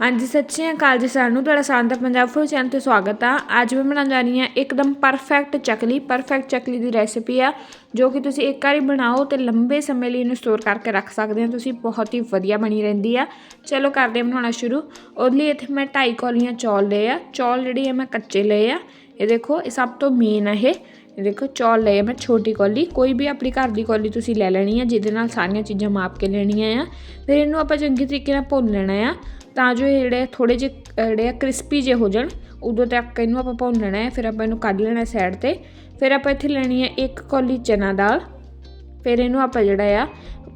ਹਾਂਜੀ, ਸਤਿ ਸ਼੍ਰੀ ਅਕਾਲ ਜੀ ਸਾਨੂੰ ਤੁਹਾਡਾ ਸਾਂਦਾ ਪੰਜਾਬ ਫੂਡ ਚੈਨਲ ਤੇ ਸਵਾਗਤ ਆ। ਅੱਜ ਮੈਂ ਬਣਾਉਣ ਜਾ ਰਹੀ ਹਾਂ ਇੱਕਦਮ ਪਰਫੈਕਟ ਚਕਲੀ। ਪਰਫੈਕਟ ਚਕਲੀ ਦੀ ਰੈਸਿਪੀ ਆ, ਜੋ ਕਿ ਤੁਸੀਂ ਇੱਕ ਵਾਰੀ ਬਣਾਓ ਤੇ ਲੰਬੇ ਸਮੇਂ ਲਈ ਇਹਨੂੰ ਸਟੋਰ ਕਰਕੇ ਰੱਖ ਸਕਦੇ ਹੋ। ਤੁਸੀਂ ਬਹੁਤ ਹੀ ਵਧੀਆ ਬਣੀ ਰਹਿੰਦੀ ਆ। ਚਲੋ ਕਰਦੇ ਹਾਂ ਬਣਾਉਣਾ ਸ਼ੁਰੂ। ਉਹਦੇ ਲਈ ਇੱਥੇ ਮੈਂ 2.5 ਕੌਲੀਆਂ ਚੌਲ ਲਏ ਆ। ਚੌਲ ਜਿਹੜੇ ਆ ਮੈਂ ਕੱਚੇ ਲਏ ਆ। ਇਹ ਦੇਖੋ, ਇਹ ਸਭ ਤੋਂ ਮੇਨ ਆ ਇਹ ਦੇਖੋ, ਚੌਲ ਲਏ ਆ ਮੈਂ ਛੋਟੀ ਕੌਲੀ। ਕੋਈ ਵੀ ਆਪਣੀ ਘਰ ਦੀ ਕੌਲੀ ਤੁਸੀਂ ਲੈ ਲੈਣੀ ਆ, ਜਿਹਦੇ ਨਾਲ ਸਾਰੀਆਂ ਚੀਜ਼ਾਂ ਮਾਪ ਕੇ ਲੈਣੀਆਂ ਆ। ਫਿਰ ਇਹਨੂੰ ਆਪਾਂ ਚੰਗੀ ਤਰੀਕੇ ਨਾਲ ਭੁੰਨ ਲੈਣਾ ਆ। ਤਾਂ ਜੋ ਇਹ ਜਿਹੜੇ ਥੋੜੇ ਜਿਹੇ ਜਿਹੜੇ ਆ ਕ੍ਰਿਸਪੀ ਜੇ ਹੋ ਜਾਣ। ਉਦੋਂ ਤੱਕ ਇਹਨੂੰ ਆਪਾਂ ਭੁੰਨ ਲੈਣਾ ਹੈ, ਫਿਰ ਆਪਾਂ ਇਹਨੂੰ ਕੱਢ ਲੈਣਾ ਸਾਈਡ ਤੇ। ਫਿਰ ਆਪਾਂ ਇੱਥੇ ਲੈਣੀ ਹੈ ਇੱਕ ਕੌਲੀ ਚਨਾ ਦਾਲ। ਫਿਰ ਇਹਨੂੰ ਆਪਾਂ ਜਿਹੜਾ ਆ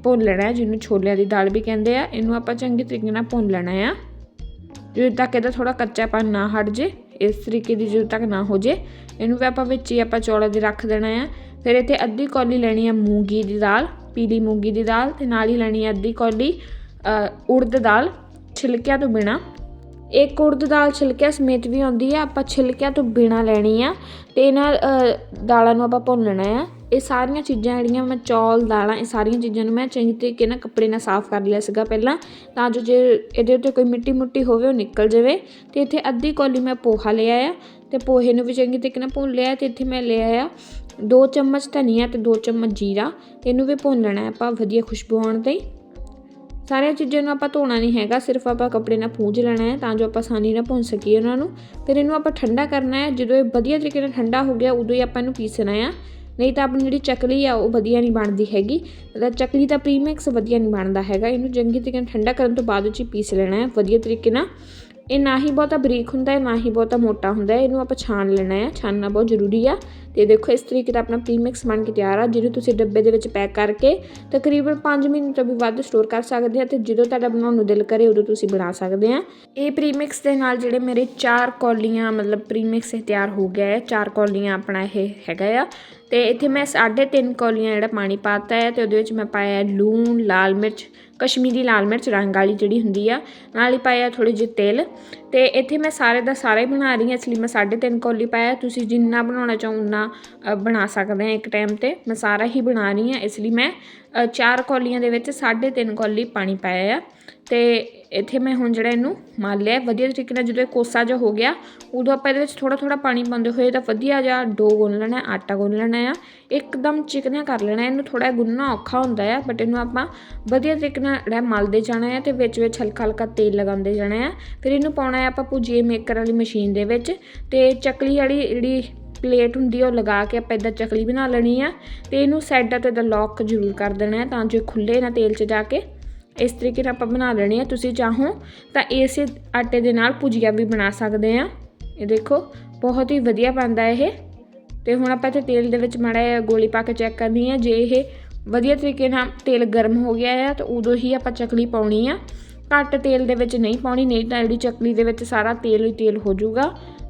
ਭੁੰਨ ਲੈਣਾ ਜਿਹਨੂੰ ਛੋਲਿਆਂ ਦੀ ਦਾਲ ਵੀ ਕਹਿੰਦੇ ਆ। ਇਹਨੂੰ ਆਪਾਂ ਚੰਗੇ ਤਰੀਕੇ ਨਾਲ ਭੁੰਨ ਲੈਣਾ ਆ। ਜਦੋਂ ਤੱਕ ਇਹਦਾ ਥੋੜਾ ਕੱਚਾਪਨ ਨਾ ਹਟ ਜੇ, ਇਸ ਤਰੀਕੇ ਦੀ ਜਦੋਂ ਤੱਕ ਨਾ ਹੋ ਜੇ, ਇਹਨੂੰ ਵੀ ਆਪਾਂ ਵਿੱਚ ਹੀ ਆਪਾਂ ਚੌਲਾਂ ਦੇ ਰੱਖ ਦੇਣਾ ਆ। ਫਿਰ ਇੱਥੇ ਅੱਧੀ ਕੌਲੀ ਲੈਣੀ ਆ ਮੂੰਗੀ ਦੀ ਦਾਲ, ਪੀਲੀ ਮੂੰਗੀ ਦੀ ਦਾਲ ਤੇ ਨਾਲ ਹੀ ਲੈਣੀ ਹੈ ਅੱਧੀ ਕੌਲੀ ਉੜਦ ਦਾਲ। ਛਿਲਕਿਆਂ ਤੋਂ ਬਿਨਾ। ਇਹ ਉੜਦ ਦਾਲ ਛਿਲਕਿਆਂ ਸਮੇਤ ਵੀ ਆਉਂਦੀ ਆ ਆਪਾਂ ਛਿਲਕਿਆਂ ਤੋਂ ਬਿਨਾ ਲੈਣੀ ਆ। ਤੇ ਇਹਨਾਂ ਦਾਲਾਂ ਨੂੰ ਆਪਾਂ ਭੁੰਨ ਲੈਣਾ ਆ। ਇਹ ਸਾਰੀਆਂ ਚੀਜ਼ਾਂ ਜਿਹੜੀਆਂ ਮੈਂ ਚੌਲ, ਦਾਲਾਂ, ਇਹ ਸਾਰੀਆਂ ਚੀਜ਼ਾਂ ਨੂੰ ਮੈਂ ਚੰਗੀ ਤਰੀਕੇ ਨਾਲ ਕੱਪੜੇ ਨਾਲ ਸਾਫ਼ ਕਰ ਲਿਆ ਸੀਗਾ ਪਹਿਲਾਂ। ਤਾਂ ਜੋ ਜੇ ਇਹਦੇ ਉੱਤੇ ਕੋਈ ਮਿੱਟੀ ਮੁੱਟੀ ਹੋਵੇ, ਉਹ ਨਿਕਲ ਜਾਵੇ। ਤੇ ਇੱਥੇ ਅੱਧੀ ਕੌਲੀ ਮੈਂ ਪੋਹਾ ਲਿਆ ਆ। ਤੇ ਪੋਹੇ ਨੂੰ ਵੀ ਚੰਗੀ ਤਰੀਕੇ ਨਾਲ ਭੁੰਨ ਲਿਆ। ਤੇ ਇੱਥੇ ਮੈਂ ਲਿਆ ਆ ਦੋ ਚਮਚ ਧਨੀਆ ਤੇ ਦੋ ਚਮਚ ਜੀਰਾ। ਇਹਨੂੰ ਵੀ ਭੁੰਨ ਲੈਣਾ ਆਪਾਂ ਵਧੀਆ ਖੁਸ਼ਬੂ ਆਉਣ ਤਾਈਂ ਸਾਰੀਆਂ ਚੀਜ਼ਾਂ ਨੂੰ ਆਪਾਂ ਧੋਣਾ ਨਹੀਂ ਹੈਗਾ, ਸਿਰਫ ਆਪਾਂ ਕੱਪੜੇ ਨਾਲ ਪੂੰਝ ਲੈਣਾ ਹੈ ਤਾਂ ਜੋ ਆਪਾਂ ਆਸਾਨੀ ਨਾਲ ਭੁੰਨ ਸਕੀਏ ਉਹਨਾਂ ਨੂੰ। ਫਿਰ ਇਹਨੂੰ ਆਪਾਂ ਠੰਡਾ ਕਰਨਾ ਹੈ, ਜਦੋਂ ਇਹ ਵਧੀਆ ਤਰੀਕੇ ਨਾਲ ਠੰਡਾ ਹੋ ਗਿਆ, ਉਦੋਂ ਹੀ ਆਪਾਂ ਇਹਨੂੰ ਪੀਸਣਾ ਆ। ਨਹੀਂ ਤਾਂ ਆਪਣੀ ਜਿਹੜੀ ਚਕਲੀ ਆ, ਉਹ ਵਧੀਆ ਨਹੀਂ ਬਣਦੀ ਹੈਗੀ। ਮਤਲਬ ਚਕਲੀ ਦਾ ਪ੍ਰੀਮਿਕਸ ਵਧੀਆ ਨਹੀਂ ਬਣਦਾ ਹੈਗਾ। ਇਹਨੂੰ ਚੰਗੀ ਤਰੀਕੇ ਨਾਲ ਠੰਡਾ ਕਰਨ ਤੋਂ ਬਾਅਦ ਵਿੱਚ ਹੀ ਪੀਸ ਲੈਣਾ ਹੈ, ਵਧੀਆ ਤਰੀਕੇ ਨਾਲ। ਇਹ ਨਾ ਹੀ ਬਹੁਤਾ ਬਰੀਕ ਹੁੰਦਾ ਹੈ, ਨਾ ਹੀ ਬਹੁਤਾ ਮੋਟਾ ਹੁੰਦਾ ਹੈ। ਇਹਨੂੰ ਆਪਾਂ ਛਾਣ ਲੈਣਾ ਹੈ। ਛਾਨਣਾ ਬਹੁਤ ਜ਼ਰੂਰੀ ਆ। ਤੇ ਦੇਖੋ ਇਸ ਤਰੀਕੇ ਦਾ ਆਪਣਾ ਪ੍ਰੀਮਿਕਸ ਬਣ ਕੇ ਤਿਆਰ ਆ, ਜਿਹਨੂੰ ਤੁਸੀਂ ਡੱਬੇ ਦੇ ਵਿੱਚ ਪੈਕ ਕਰਕੇ ਤਕਰੀਬਨ 5 ਮਹੀਨੇ ਤੋਂ ਵੀ ਵੱਧ ਸਟੋਰ ਕਰ ਸਕਦੇ ਆ ਤੇ ਜਦੋਂ ਤੁਹਾਡਾ ਬਣਾਉਣ ਨੂੰ ਦਿਲ ਕਰੇ ਉਦੋਂ ਤੁਸੀਂ ਬਣਾ ਸਕਦੇ ਆ। ਇਹ ਪ੍ਰੀਮਿਕਸ ਦੇ ਨਾਲ ਜਿਹੜੇ ਮੇਰੇ 4 ਕੌਲੀਆਂ, ਮਤਲਬ ਪ੍ਰੀਮਿਕਸ ਇਹ ਤਿਆਰ ਹੋ ਗਿਆ ਹੈ 4 ਕੌਲੀਆਂ ਆਪਣਾ ਇਹ ਹੈਗਾ ਆ। ਤੇ ਇੱਥੇ ਮੈਂ 3.5 ਕੌਲੀਆਂ ਜਿਹੜਾ ਪਾਣੀ ਪਾਤਾ ਹੈ ਤੇ ਉਹਦੇ ਵਿੱਚ ਮੈਂ ਪਾਇਆ ਲੂਣ, ਲਾਲ ਮਿਰਚ, ਕਸ਼ਮੀਰੀ ਲਾਲ ਮਿਰਚ ਰੰਗ ਵਾਲੀ ਜਿਹੜੀ ਹੁੰਦੀ ਆ, ਨਾਲ ਹੀ ਪਾਇਆ ਥੋੜੀ ਜਿਹੀ ਤੇਲ। ਤੇ ਇੱਥੇ ਮੈਂ ਸਾਰੇ ਦਾ ਸਾਰਾ ਹੀ ਬਣਾ ਰਹੀ ਹਾਂ, ਇਸ ਲਈ ਮੈਂ 3.5 ਕੌਲੀ ਪਾਇਆ। ਤੁਸੀਂ ਜਿੰਨਾ ਬਣਾਉਣਾ ਚਾਹੋ, ਉਨਾ ਅ, ਬਣਾ ਸਕਦੇ ਹਾਂ ਇੱਕ ਟਾਈਮ ਤੇ। ਮੈਂ ਸਾਰਾ ਹੀ ਬਣਾ ਰਹੀ ਹਾਂ ਇਸ ਲਈ ਮੈਂ ਚਾਰ ਕੌਲੀਆਂ ਦੇ ਵਿੱਚ 3.5 ਕੌਲੀ ਪਾਣੀ ਪਾਇਆ ਆ। ਤੇ ਇੱਥੇ ਮੈਂ ਹੁਣ ਜਿਹੜਾ ਇਹਨੂੰ ਮਲ ਲਿਆ ਵਧੀਆ ਤਰੀਕੇ ਨਾਲ ਜਦੋਂ ਇਹ ਕੋਸਾ ਜਿਹਾ ਹੋ ਗਿਆ ਉਦੋਂ ਆਪਾਂ ਇਹਦੇ ਵਿੱਚ ਥੋੜਾ ਥੋੜਾ ਪਾਣੀ ਪਾਉਂਦੇ ਹੋਏ ਤਾਂ ਵਧੀਆ ਜਿਹਾ ਡੋ ਗੁੰਨ ਲੈਣਾ ਆਟਾ ਗੁੰਨ ਲੈਣਾ ਆ। ਇੱਕਦਮ ਚਿਕਨਾ ਕਰ ਲੈਣਾ ਇਹਨੂੰ ਥੋੜਾ ਗੁੰਨਣਾ ਔਖਾ ਹੁੰਦਾ ਆ ਬਟ ਇਹਨੂੰ ਆਪਾਂ ਵਧੀਆ ਤਰੀਕੇ ਨਾਲ ਜਿਹੜਾ ਮਲਦੇ ਜਾਣਾ ਆ ਤੇ ਵਿੱਚ ਵਿੱਚ ਹਲਕਾ ਹਲਕਾ ਤੇਲ ਲਗਾਉਂਦੇ ਜਾਣਾ ਆ। ਫਿਰ ਇਹਨੂੰ ਪਾਉਣਾ ਆ ਆਪਾਂ ਭੁਜੀਏ ਮੇਕਰ ਵਾਲੀ ਮਸ਼ੀਨ ਦੇ ਵਿੱਚ ਤੇ ਚੱਕਲੀ ਵਾਲੀ ਜਿਹੜੀ ਪਲੇਟ ਹੁੰਦੀ ਆ, ਉਹ ਲਗਾ ਕੇ ਆਪਾਂ ਇਦਾਂ ਚਕਲੀ ਬਣਾ ਲੈਣੀ ਆ ਤੇ ਇਹਨੂੰ ਸਾਈਡਾਂ ਤੇ ਦਾ ਲੌਕ ਜ਼ਰੂਰ ਕਰ ਦੇਣਾ ਹੈ ਤਾਂ ਜੋ ਇਹ ਖੁੱਲੇ ਨਾ ਤੇਲ 'ਚ ਜਾ ਕੇ। ਇਸ ਤਰੀਕੇ ਨਾਲ ਆਪਾਂ ਬਣਾ ਲੈਣੀ ਆ। ਤੁਸੀਂ ਚਾਹੋ ਤਾਂ ਇਸੇ ਆਟੇ ਦੇ ਨਾਲ ਭੁਜੀਆ ਵੀ ਬਣਾ ਸਕਦੇ ਆ। ਇਹ ਦੇਖੋ, ਬਹੁਤ ਹੀ ਵਧੀਆ ਬਣਦਾ ਇਹ। ਤੇ ਹੁਣ ਆਪਾਂ ਇੱਥੇ ਤੇਲ ਦੇ ਵਿੱਚ ਮਾੜਾ ਜਿਹਾ ਗੋਲੀ ਪਾ ਕੇ ਚੈੱਕ ਕਰਨੀ ਹੈ ਜੇ ਇਹ ਵਧੀਆ ਤਰੀਕੇ ਨਾਲ ਤੇਲ ਗਰਮ ਹੋ ਗਿਆ ਹੈ ਤਾਂ ਉਦੋਂ ਹੀ ਆਪਾਂ ਚਕਲੀ ਪਾਉਣੀ ਆ। ਘੱਟ ਤੇਲ ਦੇ ਵਿੱਚ ਨਹੀਂ ਪਾਉਣੀ, ਨਹੀਂ ਤਾਂ ਜਿਹੜੀ ਚਕਲੀ ਦੇ ਵਿੱਚ ਸਾਰਾ ਤੇਲ ਹੀ ਤੇਲ ਹੋ ਜਾਊਗਾ।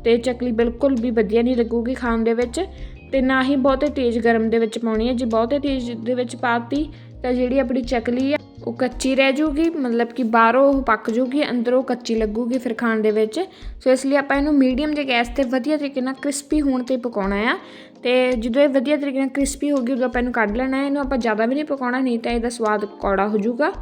ਤੇ ਚਕਲੀ ਬਿਲਕੁਲ ਵੀ ਵਧੀਆ ਨਹੀਂ ਲੱਗੂਗੀ ਖਾਣ ਦੇ ਵਿੱਚ ਤੇ ਨਾ ਹੀ ਬਹੁਤੇ ਤੇਜ਼ ਗਰਮ ਦੇ ਵਿੱਚ ਪਾਉਣੀ ਹੈ। ਜੇ ਬਹੁਤੇ ਤੇਜ਼ ਦੇ ਵਿੱਚ ਪਾਤੀ ਤਾਂ ਜਿਹੜੀ ਆਪਣੀ ਚਕਲੀ ਹੈ ਉਹ ਕੱਚੀ ਰਹਿ ਜੂਗੀ, ਮਤਲਬ ਕਿ ਬਾਹਰੋਂ ਉਹ ਪੱਕ ਜੂਗੀ, ਅੰਦਰੋਂ ਕੱਚੀ ਲੱਗੂਗੀ ਫਿਰ ਖਾਣ ਦੇ ਵਿੱਚ। ਸੋ ਇਸ ਲਈ ਆਪਾਂ ਇਹਨੂੰ ਮੀਡੀਅਮ ਜੇ ਗੈਸ ਤੇ ਵਧੀਆ ਤਰੀਕੇ ਨਾਲ ਕ੍ਰਿਸਪੀ ਹੋਣ ਤੇ ਪਕਾਉਣਾ ਆ। ਤੇ ਜਦੋਂ ਇਹ ਵਧੀਆ ਤਰੀਕੇ ਨਾਲ ਕ੍ਰਿਸਪੀ ਹੋ ਗਈ, ਉਦੋਂ ਆਪਾਂ ਇਹਨੂੰ ਕੱਢ ਲੈਣਾ ਹੈ। ਇਹਨੂੰ ਆਪਾਂ ਜ਼ਿਆਦਾ ਵੀ ਨਹੀਂ ਪਕਾਉਣਾ, ਨਹੀਂ ਤਾਂ ਇਹਦਾ ਸਵਾਦ ਕੌੜਾ ਹੋ ਜਾਊਗਾ।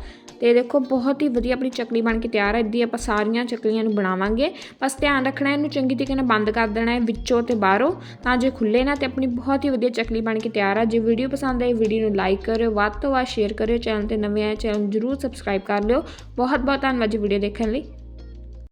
ਤੇ ਦੇਖੋ, ਬਹੁਤ ਹੀ ਵਧੀਆ ਆਪਣੀ ਚਕਲੀ ਬਣ ਕੇ ਤਿਆਰ ਹੈ। ਇੱਦੀ ਆਪਾਂ ਸਾਰੀਆਂ ਚਕਲੀਆਂ ਨੂੰ ਬਣਾਵਾਂਗੇ। ਬਸ ਧਿਆਨ ਰੱਖਣਾ, ਇਹਨੂੰ ਚੰਗੀ ਤਰੀਕੇ ਨਾਲ ਬੰਦ ਕਰ ਦੇਣਾ ਹੈ, ਵਿੱਚੋਂ ਤੇ ਬਾਹਰੋਂ। ਤਾਂ ਜੇ ਖੁੱਲੇ ਨਾ ਤੇ ਆਪਣੀ ਬਹੁਤ ਹੀ ਵਧੀਆ ਚਕਲੀ ਬਣ ਕੇ ਤਿਆਰ ਹੈ ਜੇ ਵੀਡੀਓ ਪਸੰਦ ਆਈ, ਵੀਡੀਓ ਨੂੰ ਲਾਈਕ ਕਰਿਓ, ਵੱਧ ਤੋਂ ਵੱਧ ਸ਼ੇਅਰ ਕਰਿਓ। ਚੈਨਲ ਤੇ ਨਵੇਂ ਆਏ, ਚੈਨਲ ਜਰੂਰ ਸਬਸਕ੍ਰਾਈਬ ਕਰ ਲਿਓ। ਬਹੁਤ ਬਹੁਤ ਧੰਨਵਾਦ ਜੀ ਵੀਡੀਓ ਦੇਖਣ ਲਈ।